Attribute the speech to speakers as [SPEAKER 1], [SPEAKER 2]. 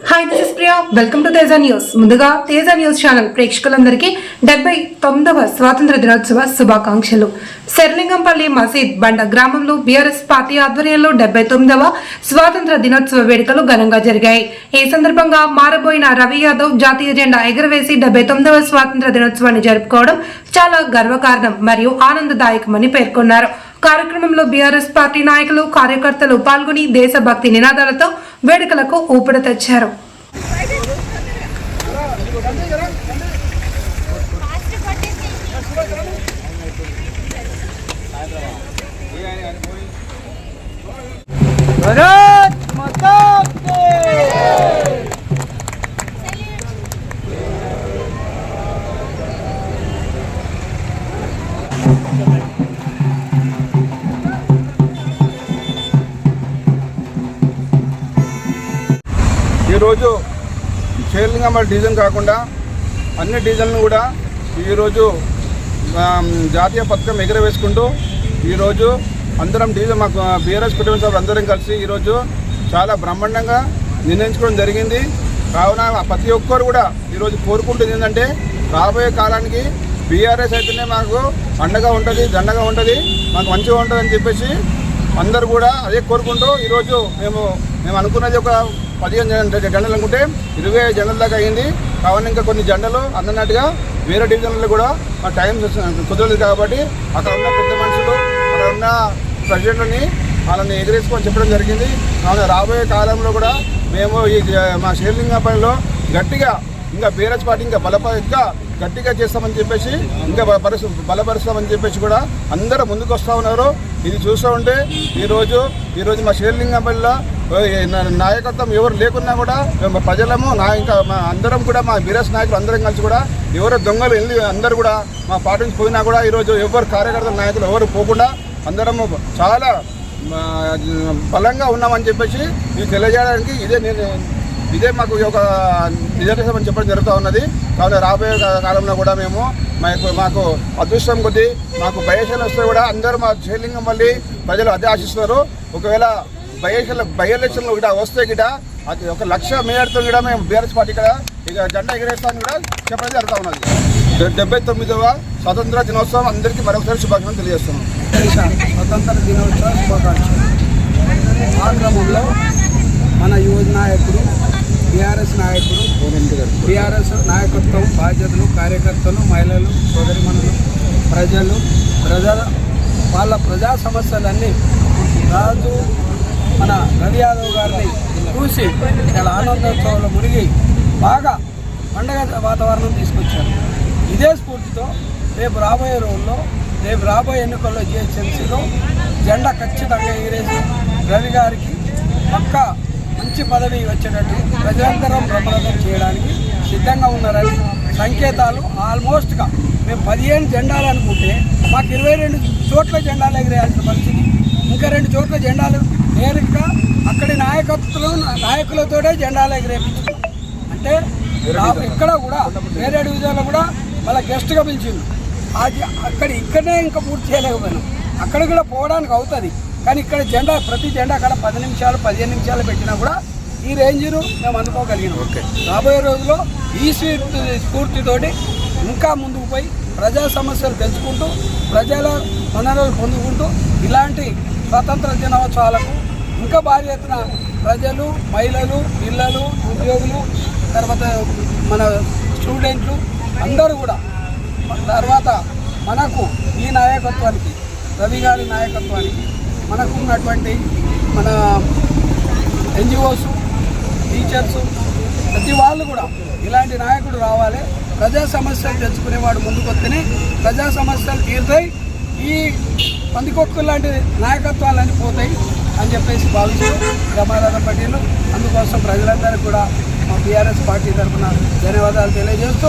[SPEAKER 1] Hi this is Priya welcome to Teja News ముందుగా Teja news channel ప్రేక్షకులందరికీ డెబ్బై తొమ్మిదవ స్వాతంత్ర దినోత్సవ శుభాకాంక్షలు. శరలింగంపల్లి మసీద్ బండ గ్రామంలో బీఆర్ఎస్ పార్టీ ఆధ్వర్యంలో డెబ్బై తొమ్మిదవ స్వాతంత్ర దినోత్సవ వేడుకలు ఘనంగా జరిగాయి. ఈ సందర్భంగా మారబోయిన రవి యాదవ్ జాతీయ జెండా ఎగురవేసి డెబ్బై తొమ్మిదవ స్వాతంత్ర దినోత్సవాన్ని జరుపుకోవడం చాలా గర్వకారణం మరియు ఆనందదాయకమని పేర్కొన్నారు. కార్యక్రమంలో బీఆర్ఎస్ పార్టీ నాయకులు కార్యకర్తలు పాల్గొని దేశభక్తి నినాదాలతో వేడుకలకు ఊపిరి తెచ్చారు
[SPEAKER 2] Thank you. की
[SPEAKER 3] ఈరోజు మరి డీజన్ కాకుండా అన్ని డివిజన్లు కూడా ఈరోజు జాతీయ పథకం ఎగరవేసుకుంటూ ఈరోజు అందరం డివిజన్ మాకు బీఆర్ఎస్ కుటుంబ సభ్యులు అందరం కలిసి ఈరోజు చాలా బ్రహ్మాండంగా నిర్ణయించుకోవడం జరిగింది. కావున ప్రతి ఒక్కరు కూడా ఈరోజు కోరుకుంటుంది ఏంటంటే రాబోయే కాలానికి బీఆర్ఎస్ అయితేనే మాకు అండగా ఉంటుంది దండగా ఉంటుంది మాకు మంచిగా ఉంటుంది అని చెప్పేసి అందరు కూడా అదే కోరుకుంటూ ఈరోజు మేము మేము అనుకున్నది ఒక పదిహేను జెండలు అనుకుంటే ఇరవై ఐదు జెండల దాకా అయింది. కావున ఇంకా కొన్ని జెండలు అందనట్టుగా వేరే డివిజన్లలో కూడా మా టైం కుదరలేదు కాబట్టి అక్కడ ఉన్న పెద్ద మనుషులు అక్కడ ఉన్న ప్రెసిడెంట్లని వాళ్ళని ఎగిరేసుకొని చెప్పడం జరిగింది. కావున రాబోయే కాలంలో కూడా మేము ఈ మా షేర్లింగపల్లిలో గట్టిగా ఇంకా బీరజ్ పార్టీ ఇంకా బలప ఇంకా గట్టిగా చేస్తామని చెప్పేసి ఇంకా బలపరుస్తు బలపరుస్తామని చెప్పేసి కూడా అందరూ ముందుకు వస్తూ ఉన్నారు. ఇది చూస్తూ ఉంటే ఈరోజు ఈరోజు మా షేర్లింగంపల్లిలో నాయకత్వం ఎవరు లేకున్నా కూడా మేము ప్రజలము నా ఇంకా మా అందరం కూడా మా బీరస్ నాయకులు అందరం కలిసి కూడా ఎవరు దొంగలు వెళ్ళి అందరూ కూడా మా పార్టీ నుంచి పోయినా కూడా ఈరోజు ఎవరు కార్యకర్తల నాయకులు ఎవరు పోకుండా అందరము చాలా బలంగా ఉన్నామని చెప్పేసి మీకు తెలియజేయడానికి ఇదే నేను ఇదే మాకు ఒక నిదర్శనం అని చెప్పడం జరుగుతూ ఉన్నది. కాబట్టి రాబోయే కాలంలో కూడా మేము మాకు మాకు అదృష్టం కొద్దీ మాకు బయలు వస్తే కూడా అందరూ మా జైలింగం మళ్ళీ ప్రజలు అదే ఆశిస్తున్నారు. ఒకవేళ బయలు బై ఎలక్షన్లు కూడా వస్తే గిట అది ఒక లక్ష మేయర్తో కూడా మేము బీఆర్ఎస్ పార్టీ ఇక్కడ ఇక జెండా ఎగరేస్తామని కూడా చెప్పడం జరుగుతూ ఉన్నది. డెబ్బై తొమ్మిదవ స్వతంత్ర దినోత్సవం అందరికీ మరొకసారి శుభాకాంక్షలు తెలియజేస్తున్నాం.
[SPEAKER 2] స్వతంత్ర దినోత్సవ శుభాకాంక్షలు. ఆ క్రమంలో మన యువ నాయకుడు బీఆర్ఎస్ నాయకుడు బీఆర్ఎస్ నాయకత్వం బాధ్యతలు కార్యకర్తలు మహిళలు సోదరిమణులు ప్రజలు ప్రజల వాళ్ళ ప్రజా సమస్యలన్నీ రాజు మన రవి యాదవ్ గారిని చూసి చాలా ఆనందోత్సవంలో మునిగి బాగా పండగ వాతావరణం తీసుకొచ్చారు. ఇదే స్ఫూర్తితో రేపు రాబోయే రోజుల్లో రేపు రాబోయే ఎన్నికల్లో జిహెచ్ఎంసీలో జెండా ఖచ్చితంగా ఎగిరేసి రవి గారికి పక్క మంచి పదవి వచ్చేటట్టు ప్రజలందరం ప్రబలం చేయడానికి సిద్ధంగా ఉన్నారని సంకేతాలు ఆల్మోస్ట్గా మేము పదిహేను జెండాలు అనుకుంటే మాకు ఇరవై రెండు చోట్ల జెండాలు ఎగిరేయాల్సిన పరిస్థితి ఇంకా రెండు చోట్ల జెండాలు నేరుగా అక్కడి నాయకత్వం నాయకులతోనే జెండాలు ఎగిరేపించుకున్నాం అంటే ఇక్కడ కూడా వేరే డివిజన్లో కూడా వాళ్ళ గెస్ట్గా పిలిచిండు. అది అక్కడ ఇక్కడనే ఇంకా పూర్తి చేయలేకపోయినాం. అక్కడ కూడా పోవడానికి అవుతుంది. కానీ ఇక్కడ జెండా ప్రతి జెండా అక్కడ పది నిమిషాలు పదిహేను నిమిషాలు పెట్టినా కూడా ఈ రేంజ్ను మేము అందుకోగలిగినాం. రాబోయే రోజుల్లో ఈ స్ఫూర్తి స్ఫూర్తితోటి ఇంకా ముందుకు పోయి ప్రజా సమస్యలు పెంచుకుంటూ ప్రజల వనరులు పొందుకుంటూ ఇలాంటి స్వతంత్ర దినోత్సవాలకు ఇంకా భారీ ఎత్తున ప్రజలు మహిళలు పిల్లలు ఉద్యోగులు తర్వాత మన స్టూడెంట్లు అందరూ కూడా తర్వాత మనకు ఈ నాయకత్వానికి రవి గారి నాయకత్వానికి మనకు ఉన్నటువంటి మన ఎన్జిఓస్ టీచర్స్ ప్రతి వాళ్ళు కూడా ఇలాంటి నాయకుడు రావాలి. ప్రజా సమస్యలు తెచ్చుకునేవాడు ముందుకు ప్రజా సమస్యలు తీరుతాయి. ఈ పందికొక్కు లాంటి నాయకత్వాలన్నీ పోతాయి అని చెప్పేసి భావిస్తూ రమాదాద పార్టీలు అందుకోసం ప్రజలందరికీ కూడా మా బీఆర్ఎస్ పార్టీ తరఫున ధన్యవాదాలు తెలియజేస్తూ